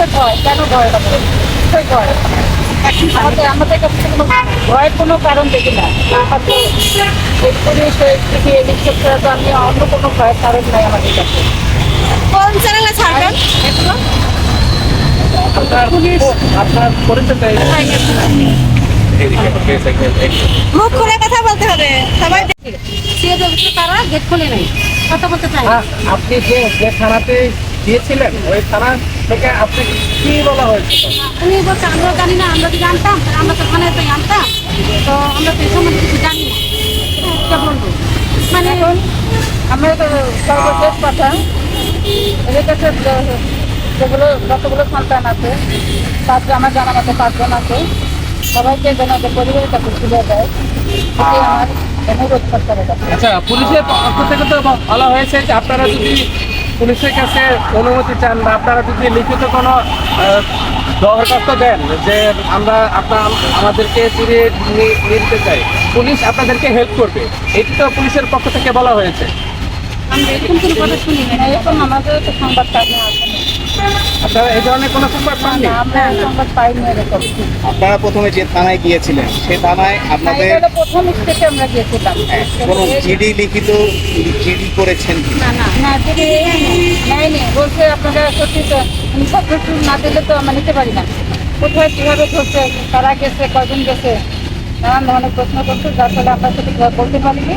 কিসের ভয় কেন ভয় হবে? কিসের ভয়। আমাদের আমাদের কাছে কোনো ভয়ের কোনো কারণ দেখি না। পুলিশ থেকে এদিক ছাড়া তো আমি অন্য কোনো ভয়ের কারণ নাই আমাদের কাছে। কোন চ্যানেলে ছাড়বেন? আপনার পরিচয়টা মুখ খুলে কথা বলতে হবে। সবাই সে যে তারা গেট খুলে নাই কথা বলতে চাই আপনি যে যে থানাতে গিয়েছিলেন ওই থানা থেকে আপনি কি বলা হয়েছিল? উনি বলছে আমরা জানি না আমরা তো জানতাম আমরা তো ওখানে তো জানতাম। তো আমরা তো সম্বন্ধে কিছু জানি না। বলব। মানে এখন আমরা তো সর্বশেষ কথা এদের কাছে যে- যেগুলো যতগুলো সন্তান আছে পাঁচজন আমার জানা মতো পাঁচজন আছে সবাইকে যেন ওদের পরিবারের কাছে তুলে দেয় আমার অনুরোধ সরকারের কাছে আচ্ছা পুলিশের পক্ষ থেকে তো বলা হয়েছে যে আপনারা যদি পুলিশের কাছে অনুমতি চান বা আপনারা যদি লিখিত কোনো দরখাস্ত দেন যে আমরা আপনার, আমাদেরকে ফিরিয়ে নিতে চাই, পুলিশ আপনাদেরকে হেল্প করবে। এটি তো পুলিশের পক্ষ থেকে বলা হয়েছে। আমরা এরকম কোনো কথা শুনি না এরকম আমাদের তো সংবাদ আসেনি আপনারা এই ধরনের কোনো সংবাদ পাননি? না, আমরা সংবাদ পাইনি এরকম। আপনারা প্রথমে যে থানায় গিয়েছিলেন সে থানায় আপনাদের প্রথম স্টেপে আমরা গিয়েছিলাম। কোনো জিডি লিখিত জিডি করেছেন না না না যদি নেয়নি বলছে আপনারা সত্যি তো না দিলে তো আমরা নিতে পারি না। কোথায় কীভাবে ধরছে কারা গেছে কজন গেছে? নানান ধরনের প্রশ্ন করছে যার ফলে আমরা সেটা বলতে পারিনি।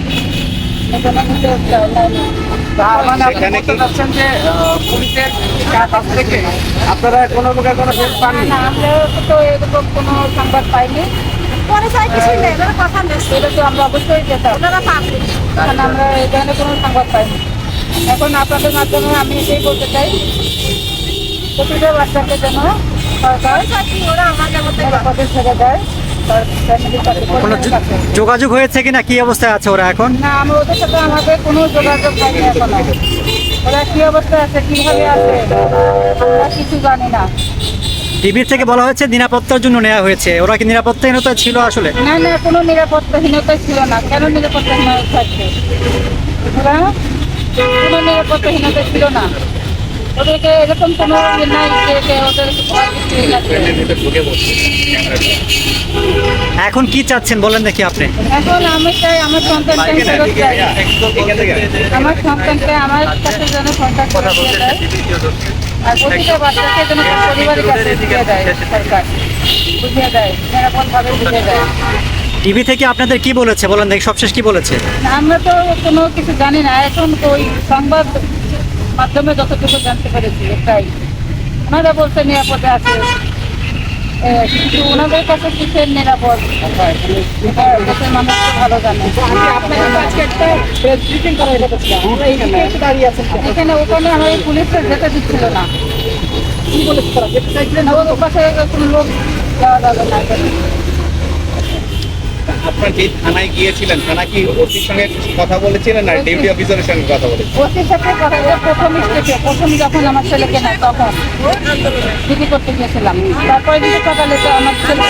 সেখানে কি- যে পুলিশের কাছ থেকে আপনারা কোনো প্রকার কোনো হেল্প পাননি? না আমরা তো এরকম কোনো সংবাদ পাইনি। পরিচয় কিছুই নেই ওরা কথা নেই এটা তো আমরা অবশ্যই যেতাম ওনারা পাবলিক কারণ আমরা এই ধরনের কোনো সংবাদ পাইনি। এখন আপনাদের মাধ্যমে আমি এটাই বলতে চাই প্রতিটা বাচ্চাকে যেন সরকার ওরা আমাদের দেয়। কাছে কোনো। যোগাযোগ হয়েছে কিনা? কি অবস্থায় আছে ওরা এখন? না আমরা ওদের সাথে আমাদের কোনো যোগাযোগ হয়নি এখনও। ওরা কি অবস্থায় আছে কীভাবে আছে? আমরা কিছু জানি না। টিভি থেকে বলা হয়েছে নিরাপত্তার জন্য নেওয়া হয়েছে। ওরা কি নিরাপত্তাহীনতা ছিল আসলে? না না কোনো নিরাপত্তাহীনতা ছিল না। কেন নিরাপত্তাহীনতা থাকবে ওরা কোনো নিরাপত্তাহীনতা ছিল না। ওদেরকে এরকম কোনো ইয়ে নাই যে। এখন কি চাচ্ছেন বলেন দেখি আপনি? এখন আমি চাই আমার সন্তানকে আমি ফেরত চাই। আমার সন্তানকে আমার কাছে যেন সন্তান ফেরত দিয়ে আর প্রতিটা বাচ্চাকে যেন পরিবারের কাছে দিয়ে দেয় সরকার। বুঝিয়ে দেয় নিরাপদভাবে বুঝিয়ে দেয়। টিভি থেকে আপনাদের কি বলেছে? বলেন দেখি সবশেষ কি বলেছে? আমরা তো কোনো কিছু জানি না। এখন তো ওই সংবাদ মাধ্যমে যতটুকু জানতে পেরেছি এটাই ওনারা বলছে নিরাপদে আছে। কিন্তু ওনাদের কাছে কিসের নিরাপদ? দেশের মানুষ ভালো জানে। এখানে ওখানে আমার পুলিশে যেতে দিচ্ছিল না। ওর পাশে কোনো লোক যাওয়া যাবে না। আপনার যে থানায় গিয়েছিলেন? থানা কি ওসির সঙ্গে কথা বলেছিলেন? না ডিউটি অফিসারের সঙ্গে কথা বলেছিলেন? ওসির সাথে কথা বলে প্রথম স্টেপে প্রথম যখন আমার ছেলেকে নেয় তখন ডিউটি করতে গিয়েছিলাম। তারপরে দিকে সকালে তো আমার ছেলে